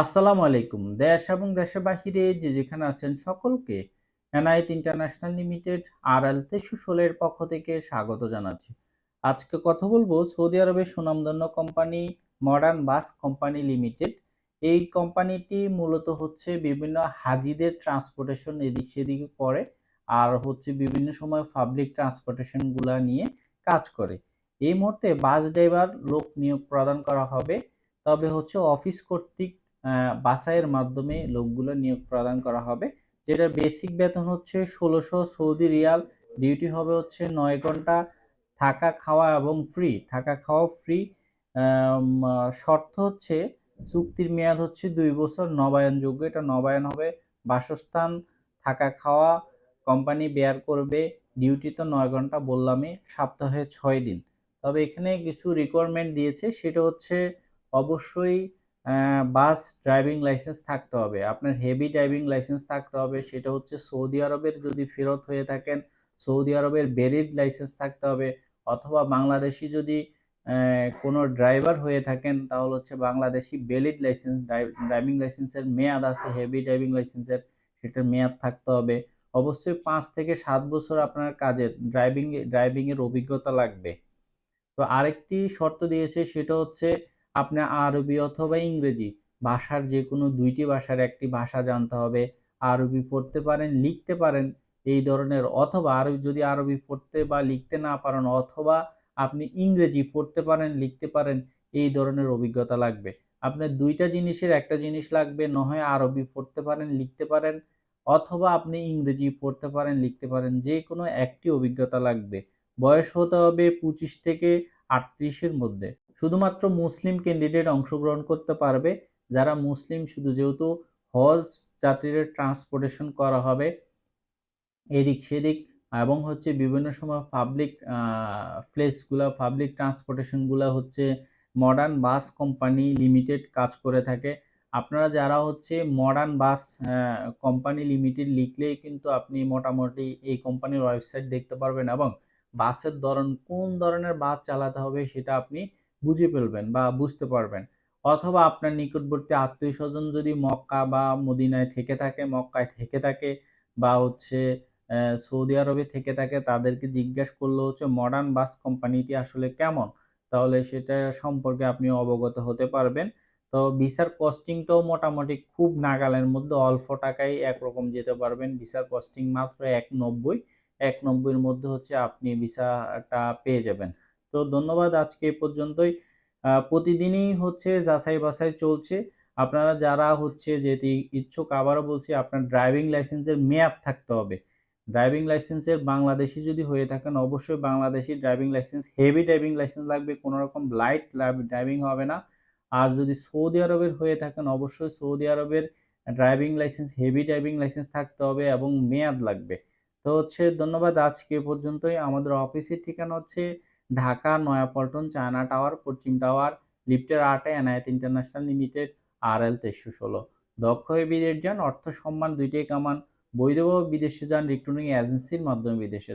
আসসালামু আলাইকুম। দেশ এবং দেশের বাহিরে যে যেখানে আছেন সকলকে এনআইট ইন্টারন্যাশনাল লিমিটেড আর এল তেসুশোলের পক্ষ থেকে স্বাগত জানাচ্ছি। আজকে কথা বলব সৌদি আরবের সুনামধন্য company modern bus company limited. এই কোম্পানিটি মূলত হচ্ছে বিভিন্ন হাজিদের ট্রান্সপোর্টেশন এদিক সেদিকে করে আর হচ্ছে বিভিন্ন সময় পাবলিক ট্রান্সপোর্টেশনগুলো নিয়ে কাজ করে। এই মুহূর্তে বাস ড্রাইভার লোক নিয়োগ প্রদান করা হবে। তবে হচ্ছে অফিস কর্তৃক বাসাইয়ের মাধ্যমে লোকগুলো নিয়োগ প্রদান করা হবে। যেটার বেসিক বেতন হচ্ছে ষোলোশো সৌদি রিয়াল ডিউটি হবে হচ্ছে নয় ঘণ্টা থাকা, খাওয়া এবং ফ্রি থাকা খাওয়া ফ্রি শর্ত হচ্ছে চুক্তির মেয়াদ হচ্ছে দুই বছর নবায়নযোগ্য এটা নবায়ন হবে। বাসস্থান, থাকা, খাওয়া কোম্পানি বেয়ার করবে ডিউটি তো নয় ঘণ্টা বললামই, সপ্তাহে ছয় দিন। তবে এখানে কিছু রিকোয়ারমেন্ট দিয়েছে, সেটা হচ্ছে অবশ্যই বাস ড্রাইভিং লাইসেন্স থাকতে হবে। আপনার হেভি ড্রাইভিং লাইসেন্স থাকতে হবে, সেটা হচ্ছে সৌদি আরবের যদি ফেরত হয়ে থাকেন, সৌদি আরবের বেরিড লাইসেন্স থাকতে হবে, অথবা বাংলাদেশি যদি কোনো ড্রাইভার হয়ে থাকেন, তাহলে হচ্ছে বাংলাদেশি বেলিড লাইসেন্স ড্রাইভিং লাইসেন্সের মেয়াদ আছে হেভি ড্রাইভিং লাইসেন্সের সেটার মেয়াদ থাকতে হবে। অবশ্যই পাঁচ থেকে সাত বছর আপনার কাজের ড্রাইভিং ড্রাইভিংয়ের অভিজ্ঞতা লাগবে। তো আরেকটি শর্ত দিয়েছে, সেটা হচ্ছে আপনি আরবি অথবা ইংরেজি ভাষার যে কোনো দুইটি ভাষার একটি ভাষা জানতে হবে। আরবি পড়তে পারেন, লিখতে পারেন এই ধরনের, অথবা আরবি যদি আরবি পড়তে বা লিখতে না পারেন, অথবা আপনি ইংরেজি পড়তে পারেন, লিখতে পারেন, এই ধরনের অভিজ্ঞতা লাগবে। আপনার দুইটা জিনিসের একটা জিনিস লাগবে নয় আরবি পড়তে পারেন, লিখতে পারেন, অথবা আপনি ইংরেজি পড়তে পারেন, লিখতে পারেন যে কোনো একটি অভিজ্ঞতা লাগবে। বয়স হতে হবে পঁচিশ থেকে আটত্রিশের মধ্যে। শুধুমাত্র মুসলিম ক্যান্ডিডেট অংশগ্রহণ করতে পারবে, যারা মুসলিম, শুধু যেহেতু হজ যাত্রীদের ট্রান্সপোর্টেশন করা হবে এদিক সেদিক এবং হচ্ছে বিভিন্ন সময় পাবলিক প্লেসগুলো পাবলিক ট্রান্সপোর্টেশনগুলো হচ্ছে মডার্ন বাস কোম্পানি লিমিটেড কাজ করে থাকে। আপনারা যারা হচ্ছে মডার্ন বাস কোম্পানি লিমিটেড লিখলেই কিন্তু আপনি মোটামুটি এই কোম্পানির ওয়েবসাইট দেখতে পারবেন এবং বাসের ধরন কোন ধরনের বাস চালাতে হবে সেটা আপনি বুঝে ফেলবেন বা বুঝতে পারবেন। অথবা আপনার নিকটবর্তী আত্মীয় স্বজন যদি মক্কা বা মদিনায় থেকে থাকে, মক্কায় থেকে থাকে বা হচ্ছে সৌদি আরবে থেকে থাকে, তাদেরকে জিজ্ঞেস করলে হচ্ছে মডার্ন বাস কোম্পানিটি আসলে কেমন? তাহলে সেটা সম্পর্কে আপনি অবগত হতে পারবেন। তো ভিসার কস্টিংটাও মোটামুটি খুব নাগালের মধ্যে, অল্প টাকায় একরকম যেতে পারবেন। ভিসার কস্টিং মাত্র এক নব্বই। এক নব্বইয়ের মধ্যে হচ্ছে আপনি ভিসাটা পেয়ে যাবেন। তো ধন্যবাদ আজকে এই পর্যন্তই। প্রতিদিনই হচ্ছে যাচাই বাছাই চলছে। আপনারা যারা হচ্ছে যেটি ইচ্ছুক, আবারও বলছি, আপনার ড্রাইভিং লাইসেন্সের মেয়াদ থাকতে হবে। ড্রাইভিং লাইসেন্সের বাংলাদেশি যদি হয়ে থাকেন, অবশ্যই Bangladeshi driving licence heavy driving licence লাগবে কোনো রকম লাইট ড্রাইভিং হবে না। আর যদি সৌদি আরবের হয়ে থাকেন, অবশ্যই সৌদি আরবের driving licence heavy driving licence থাকতে হবে এবং মেয়াদ লাগবে। তো হচ্ছে, ধন্যবাদ আজকে পর্যন্তই। আমাদের অফিসের ঠিকানা হচ্ছে ঢাকা, নয়াপল্টন, চায়না টাওয়ার, পশ্চিম টাওয়ার, লিফটের আটে Enayet international limited R L তেইশশো ষোলো। দক্ষ বিদেশ যান, অর্থ সম্মান দুইটাই কামান। বৈধভাবে বিদেশে যান, রিক্রুটিং এজেন্সির মাধ্যমে বিদেশে